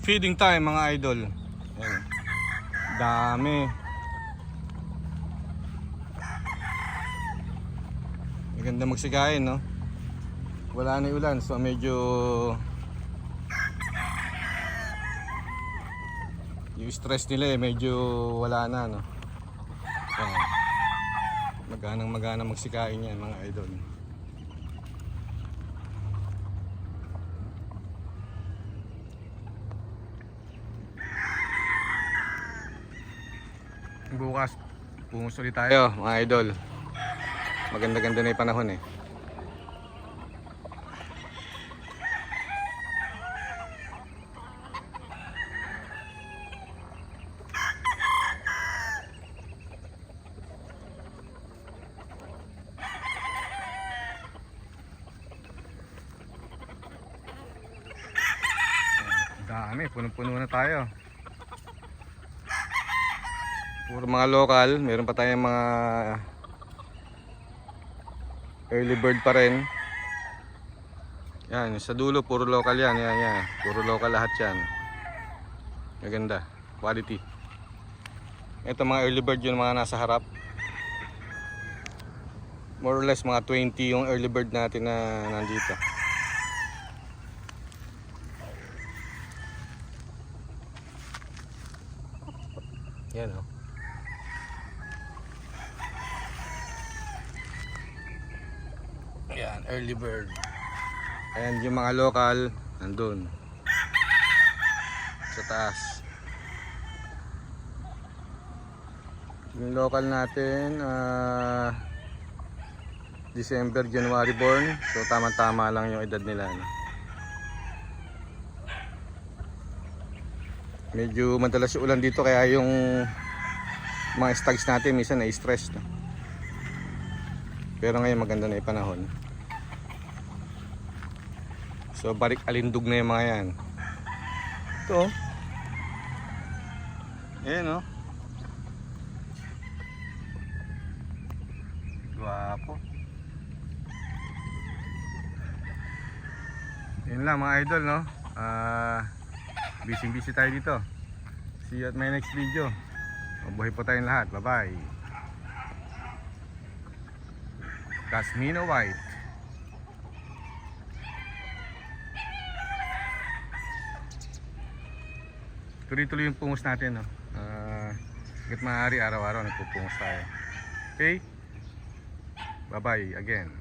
Feeding time mga idol. Ayan. Dami. Maganda magsikain, no? Wala na ulan, so medyo yung stress nila eh, medyo wala na, no? Ayan. Maganang magana magsikain yan, mga idol. Bukas, pumus ulit tayo, mga idol. Maganda-ganda na yung panahon eh. Dami, punong-puno na tayo. Puro mga local, meron pa tayong mga early bird pa rin. Yan, sa dulo puro local yan, yan, yan. Puro local lahat yan. Maganda, quality. Ito mga early bird yung mga nasa harap. More or less mga 20 yung early bird natin na nandito. Yan oh. Yan, early bird. Ayan yung mga local, nandun. Sa taas. Yung local natin, ah, December, January born. So tama-tama lang yung edad nila. No? Medyo madalas yung ulan dito kaya yung mga stags natin minsan na-stress. No? Pero ngayon maganda na yung panahon. So balik alindog na yung mga yan. Ito oh. Ayan oh. Guwapo. Yun lang mga idol no. Ah, busy busy tayo dito. See you at my next video. Mabuhay po tayong lahat. Bye bye. Casmino White. Tuloy-tuloy yung pungos natin, no? Uh, hanggat maaari, araw-araw nagpupungos tayo. Okay? Bye-bye again.